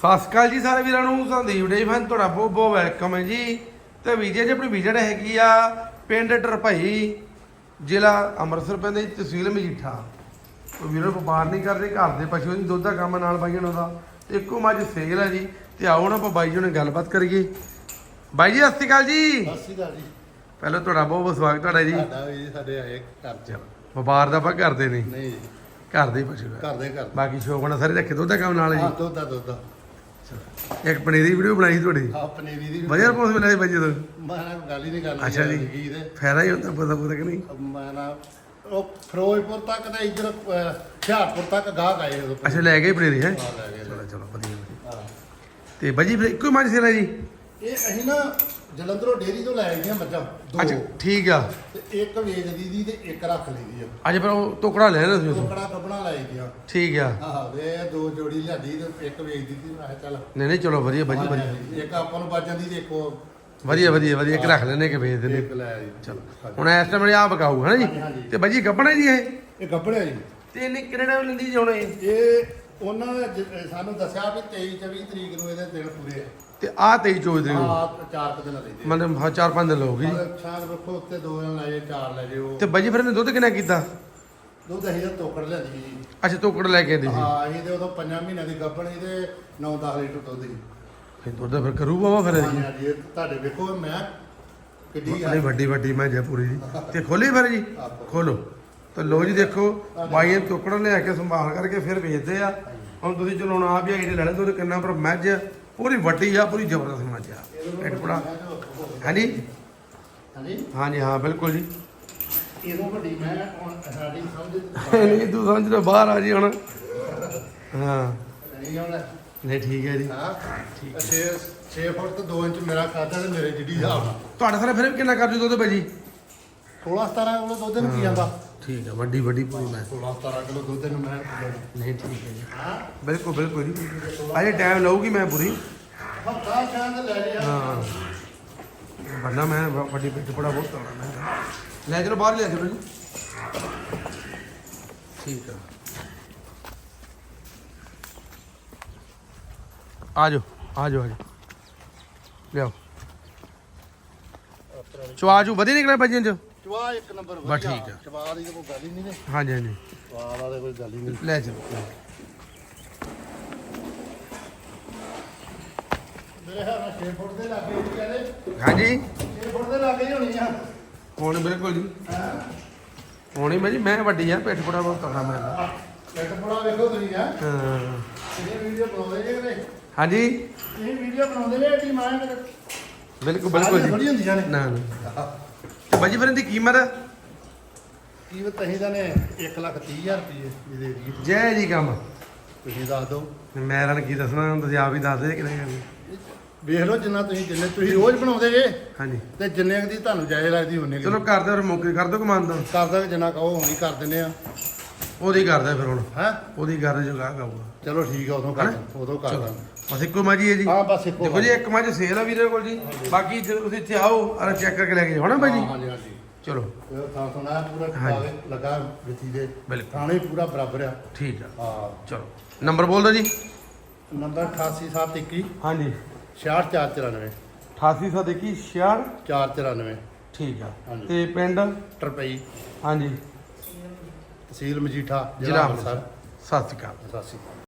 ਸਤਿ ਸ਼੍ਰੀ ਅਕਾਲ ਜੀ ਸਾਰੇ ਵੀਰਾਂ ਨੂੰ ਸੰਦੀਪ ਡੇ ਫਨ ਤੁਹਾਡਾ ਬਹੁਤ ਬਹੁਤ ਵੈਲਕਮ ਹੈ ਜੀ। ਤੇ ਵੀਡੀਓ 'ਚ ਆਪਣੀ ਵਿਜਟ ਹੈਗੀ ਆ ਪਿੰਡ ਟਰਪਈ ਜ਼ਿਲ੍ਹਾ ਅੰਮ੍ਰਿਤਸਰ ਪੈਂਦਾ ਜੀ ਤਹਿਸੀਲ ਮਜੀਠਾ। ਉਹ ਵੀਰੋ ਵਪਾਰ ਨਹੀਂ ਕਰਦੇ ਘਰ ਦੇ ਪਸ਼ੂ ਦੀ ਦੁੱਧ ਦਾ ਕੰਮ ਨਾਲ ਬਾਈ ਉਹਨਾਂ ਦਾ। ਇੱਕੋ ਮੱਝ ਸੇਲ ਹੈ ਜੀ ਤੇ ਆਓ ਨਾ ਆਪਾਂ ਬਾਈ ਜੀ ਨਾਲ ਗੱਲਬਾਤ ਕਰੀਏ। ਬਾਈ ਜੀ ਸਤਿ ਸ਼੍ਰੀ ਅਕਾਲ ਜੀ। ਸਤਿ ਸ਼੍ਰੀ ਅਕਾਲ ਜੀ। ਪਹਿਲਾਂ ਤੁਹਾਡਾ ਬਹੁਤ ਬਹੁਤ ਸਵਾਗਤ ਤੁਹਾਡਾ ਜੀ। ਸਾਡਾ ਵੀ ਸਾਡੇ ਆਏ ਘਰ ਚ। ਵਪਾਰ ਦਾ ਆਪਾਂ ਕਰਦੇ ਨਹੀਂ ਨਹੀਂ। ਘਰ ਦੇ ਪਸ਼ੂ। ਘਰ ਦੇ ਘਰ। ਬਾਕੀ ਸ਼ੌਕ ਨਾਲ ਸਾਰੇ ਰੱਖੇ ਦੁੱਧ ਦਾ ਕੰਮ ਨਾਲ ਹਾਂ ਦੁੱਧ ਦਾ ਦੁੱਧ ਦਾ। ਜੀ ਇੱਕ ਪਨੀਰੀ ਵੀਡੀਓ ਬਣਾਈ ਸੀ ਤੁਹਾਡੀ? ਆ ਪਨੀਰੀ ਦੀ ਵਧੀਆ ਰਿਸਪੌਂਸ ਮਿਲਿਆ ਸੀ ਬਾਈ ਮੈਂ ਨਾ ਗੱਲ ਹੀ ਨਹੀਂ ਕਰਨੀ ਅੱਛਾ ਜੀ। ਫਾਇਦਾ ਹੀ ਹੁੰਦਾ ਪਤਾ ਪਤਾ ਕਿ ਨਹੀਂ? ਮੈਂ ਨਾ ਉਹ ਫਿਰੋਜ਼ਪੁਰ ਤੱਕ ਤੇ ਇੱਧਰ ਅਹ, ਹੁਸ਼ਿਆਰਪੁਰ ਤੱਕ ਗਾਹਕ ਆਏ ਉਦੋਂ ਅੱਛਾ ਲੈ ਗਏ ਪਨੀਰੀ ਹੈ? ਚਲੋ ਚਲੋ ਵਧੀਆ। ਵਧੀਆ। ਹਾਂ। ਤੇ ਬਾਜੀ ਫਿਰ ਇੱਕੋ ਹੀ ਮੱਝ ਜੀ? ਇਹ ਅਸੀਂ ਨਾ ਜਲੰਧਰੋਂ ਡੇਰੀ ਤੋਂ ਲੈ ਆਈਆਂ ਮੱਝਾਂ ਦੋ। ਅੱਛਾ ਠੀਕ ਆ। ਤੇ ਇੱਕ ਵੇਚਦੀ ਦੀ ਤੇ ਇੱਕ ਰੱਖ ਲਈਦੀ ਆ ਅੱਜ ਪਰ ਉਹ ਟੁਕੜਾ ਲੈ ਨਾ ਤੁਸੀਂ ਟੋਕੜਾ ਕੱਪਣਾ ਲਾਈ ਦੀਆਂ ਠੀਕ ਆ। ਆਹ ਵੇ ਦੋ ਜੋੜੀ ਲਿਆਦੀ ਤੇ ਇੱਕ ਵੇਚਦੀ ਦੀ ਮੈਂ ਕਿਹਾ ਚੱਲ। ਨਹੀਂ ਨਹੀਂ ਚਲੋ ਵਧੀਆ ਬਾਜੀ ਵਧੀਆ। ਇੱਕ ਆਪਾਂ ਨੂੰ ਤੇ ਇੱਕ ਉਹ ਵਧੀਆ ਵਧੀਆ ਵਧੀਆ ਇੱਕ ਰੱਖ ਲੈਣੇ ਕਿ ਵੇਚ ਦਿੰਦੇ। ਇੱਕ ਲੈ ਆਈ। ਚਲੋ ਹੁਣ ਇਸ ਟਾਈਮ ਆ ਬਕਾਊ ਹੈ ਨਾ। ਜੀ? ਤੇ ਬਾਜੀ ਗੱਪਣਾ ਜੀ ਇਹ? ਇਹ ਕੱਪੜੇ ਜੀ। ਤੇ ਇਹਨੇ ਕਿੰਨੇ ਟਾਈਮ ਲੈਂਦੀ ਜੀ ਹੁਣ ਇਹ? ਇਹ ਉਹਨਾਂ ਨੇ ਜ- ਸਾਨੂੰ ਦੱਸਿਆ ਵੀ 23 24 ਤਰੀਕ ਨੂੰ ਇਹਦੇ ਦਿਨ ਪੂਰੇ ਤੇ ਆ 23 24 ਦਿਨ ਆ ਚਾਰ ਕੁ ਦਿਨ ਰਹਿੰਦੇ ਮਤਲਬ ਹਾਂ ਚਾਰ ਪੰਜ ਦਿਨ ਲੋਗੀ ਜੀ ਮਤਲਬ ਸ਼ਾਇਦ ਰੱਖੋ ਉੱਤੇ ਦੋ ਦਿਨ ਲੈ ਜੇ ਚਾਰ ਲੈ ਜਿਓ ਤੇ ਬਾਜੀ ਫਿਰ ਇਹਨੇ ਦੁੱਧ ਕਿੰਨਾ ਕੀਤਾ? ਦੁੱਧ ਅਸੀਂ ਤਾਂ ਤੋਕੜ ਲਿਆਂਦੀ ਜੀ। ਅੱਛਾ ਟੁਕੜ ਲੈ ਕੇ ਆਂਦੀ ਸੀ। ਹਾਂ ਇਹ ਤੇ ਉਦੋਂ 5 ਮਹੀਨਿਆਂ ਦੀ ਗੱਭਣ ਇਹਦੇ 9-10 ਲੀਟਰ ਦੁੱਧ ਸੀ। ਫਿਰ ਦੁੱਧ ਫਿਰ ਕਰੂ ਬਾਬਾ ਫਿਰ ਇਹ ਤੁਹਾਡੇ ਵੇਖੋ ਮੈਂ ਕਿੱਡੀ ਆ ਨਹੀਂ ਵੱਡੀ ਵੱਡੀ ਮੈਂ ਜੈਪੁਰੀ ਜੀ ਤੇ ਖੋਲੀ ਫਿਰ ਜੀ? ਖੋਲੋ। ਤਾਂ ਲੋ ਜੀ ਦੇਖੋ ਬਾਈ ਇਹ ਟੁਕੜਾ ਲਿਆ ਕੇ ਸੰਭਾਲ ਕਰਕੇ ਫਿਰ ਵੇਚਦੇ ਆ। ਹੁਣ ਤੁਸੀਂ ਚਲੋ ਹੁਣ ਆਪ ਹੀ ਆਈਡੀਆ ਲੈ ਲੈ ਤੁਸੀਂ ਕਿੰਨਾ ਪਰ ਮੱਝ ਪੂਰੀ ਵੱਡੀ ਆ ਪੂਰੀ ਜ਼ਬਰਦਸਤ ਮੱਝ ਆ। ਇੱਕ ਬੜਾ ਹਾਂਜੀ? ਹਾਂਜੀ? ਹਾਂਜੀ ਹਾਂ ਬਿਲਕੁਲ ਜੀ। ਇਹਦੋਂ ਵੱਡੀ ਮੈਂ ਹੁਣ ਸਾਡੀ ਸਮਝ ਨਹੀਂ ਤੂੰ ਸਮਝ ਲਓ ਬਾਹਰ ਆ ਜੀ ਹੁਣ। ਹਾਂ। ਨਹੀਂ ਠੀਕ ਹੈ ਜੀ। ਹਾਂ। 6 6 ਫੁੱਟ ਤੇ 2 ਇੰਚ ਮੇਰਾ ਖਾਦਾ ਤੇ ਮੇਰੇ ਜਿੱਡੀ ਹਿਸਾਬ ਤੁਹਾਡਾ ਸਾਰਾ ਫਿਰ ਕਿੰਨਾ ਕਰ ਜੂ ਦੁੱਧ ਬਾਈ ਜੀ? 16 17 ਕਿਲੋ ਦੁੱਧ ਨੂੰ ਕੀ ਜਾਂਦਾ ਠੀਕ ਹੈ ਵੱਡੀ ਵੱਡੀ ਪੂਰੀ ਮੈਂ। 16 17 ਕਿਲੋ ਦੁੱਧ ਨੂੰ ਮੈਂ ਨਹੀਂ ਠੀਕ ਹੈ ਜੀ। ਹਾਂ। ਬਿਲਕੁਲ ਬਿਲਕੁਲ ਜੀ। ਅਜੇ ਟਾਈਮ ਲਊਗੀ ਮੈਂ ਪੂਰੀ। ਹਫਤਾ ਸ਼ਾਇਦ ਲੈ ਲਿਆ। ਹਾਂ। ਬੰਦਾ ਮੈਂ ਵੱਡੀ ਪਿੱਠ ਬੜਾ ਬਹੁਤ ਤਗੜਾ ਮੈਂ। ਲੈ ਚਲੋ ਬਾਹਰ ਲੈ ਚਲੋ ਜੀ। ਠੀਕ ਆ। ਆ ਜਾਓ ਆ ਜਾਓ ਆ ਜਾਓ। ਲਿਆਓ। ਚਵਾਜੂ ਵਧੀਆ ਨਿਕਲਿਆ ਭਾਜੀਆਂ ਚ ਚਵਾ ਇੱਕ ਨੰਬਰ ਬਸ ਠੀਕ ਆ। ਚਵਾ ਦੀ ਤਾਂ ਕੋਈ ਗੱਲ ਹੀ ਨਹੀਂ ਨੇ। ਹਾਂਜੀ ਹਾਂਜੀ। ਚਵਾ ਦਾ ਤਾਂ ਕੋਈ ਗੱਲ ਹੀ ਨਹੀਂ। ਲੈ ਚਲੋ ਮੇਰੇ ਹਾਲ ਨਾਲ 6 ਫੁੱਟ ਦੇ ਲੱਗੇ ਜੀ ਕਹਿੰਦੇ ਹਾਂਜੀ। 6 ਫੁੱਟ ਦੇ ਲੱਗੇ ਹੀ ਹੋਣੀ ਆ। ਹੁਣ ਬਿਲਕੁਲ ਜੀ। ਹੁਣ ਮੈਂ ਜੀ ਮੈਂ ਵੱਡੀ ਆ ਪਿੱਠ ਬੜਾ ਬਹੁਤ ਤਗੜਾ ਮੈਂ ਇੱਕ ਬੜਾ ਵੇਖੋ ਤੁਸੀਂ ਆ। ਹਾਂ। ਇਹ ਵੀਡੀਓ ਬਣਾਉਂਦੇ ਜੇ ਕਿ ਹਾਂਜੀ। ਇਹ ਵੀਡੀਓ ਬਣਾਉਂਦੇ ਨੇ ਏਡੀ ਮਾਂ ਨੇ। ਬਿਲਕੁਲ ਬਿਲਕੁਲ ਥੋੜੀ ਜੀ। ਹੁੰਦੀਆਂ ਨੇ। ਨਾ ਨਾ। ਬਾਜੀ ਫਿਰ ਇਹਦੀ ਕੀਮਤ? ਕੀਮਤ ਅਸੀਂ ਤਾਂ ਨੇ 1 ਲੱਖ 30 ਹਜ਼ਾਰ ਰੁਪਏ ਦੀ ਜੈ ਜੀ ਕੰਮ। ਤੁਸੀਂ ਦੱਸ ਦਿਓ। ਮੈਂ ਰਨ ਕੀ ਦੱਸਣਾ ਹੁਣ ਤੁਸੀਂ ਆਪ ਹੀ ਦੱਸ ਦੇ ਕਿਹਨੇ ਕਰਨੀ। ਵੇਖ ਲਓ ਜਿੰਨਾ ਤੁਸੀਂ ਜਿੰਨੇ ਤੁਸੀਂ ਰੋਜ਼ ਬਣਾਉਂਦੇ ਜੇ ਹਾਂਜੀ। ਤੇ ਜਿੰਨੇ ਦੀ ਤੁਹਾਨੂੰ ਜਾਇਜ਼ ਲੱਗਦੀ ਉਹਨੇ ਚਲੋ ਦੀ। ਕਰਦੇ ਫਿਰ ਮੌਕੇ ਕਰ ਦੋ ਕਮਾਨ ਦਾ। ਕਰਦਾ ਜਿੰਨਾ ਕਹੋ ਉਨੀ ਕਰ ਦਿੰਦੇ ਆ। ਉਹਦੀ ਕਰਦਾ ਫਿਰ ਹੁਣ। ਹੈ? ਉਹਦੀ ਕਰ ਜੋ ਗਾਹ ਗਾਊਗਾ ਚਲੋ ਠੀਕ ਆ ਉਦੋਂ ਕਰ ਉਦੋਂ ਕਰ ਦਾਂ ਬਸ ਇੱਕੋ ਮੱਝ ਹੈ ਜੀ। ਹਾਂ ਬਸ ਇੱਕੋ ਦੇਖੋ ਜੀ ਇੱਕ ਮੱਝ ਸੇਲ ਆ ਵੀਰੇ ਕੋਲ ਜੀ। ਬਾਕੀ ਤੁਸੀਂ ਇੱਥੇ ਆਓ ਅਰ ਚੈੱਕ ਕਰਕੇ ਲੈ ਕੇ ਜਾਓ ਹਨਾ ਬਾਈ ਜੀ? ਹਾਂਜੀ ਹਾਂਜੀ। ਚਲੋ। ਇਹ ਥਾਂ ਸੁਣਾ ਪੂਰਾ। ਟਿਕਾਵੇ ਲੱਗਾ ਵਿੱਥੀ ਦੇ। ਬਿਲਕੁਲ। ਥਾਣੇ ਪੂਰਾ ਬਰਾਬਰ ਆ। ਠੀਕ ਆ। ਹਾਂ। ਚਲੋ। ਨੰਬਰ ਬੋਲ ਦਿਓ ਜੀ। ਨੰਬਰ 88721 ਹਾਂਜੀ। 66494 8821 66 494 ਠੀਕ ਆ। ਤੇ ਪਿੰਡ? ਟਰਪਈ। ਹਾਂਜੀ। ਤਹਿਸੀਲ ਮਜੀਠਾ ਜ਼ਿਲ੍ਹਾ ਅੰਮ੍ਰਿਤਸਰ। ਸਤਿ ਸ਼੍ਰੀ ਅਕਾਲ। ਸਤਿ ਸ਼੍ਰੀ ਅਕਾਲ।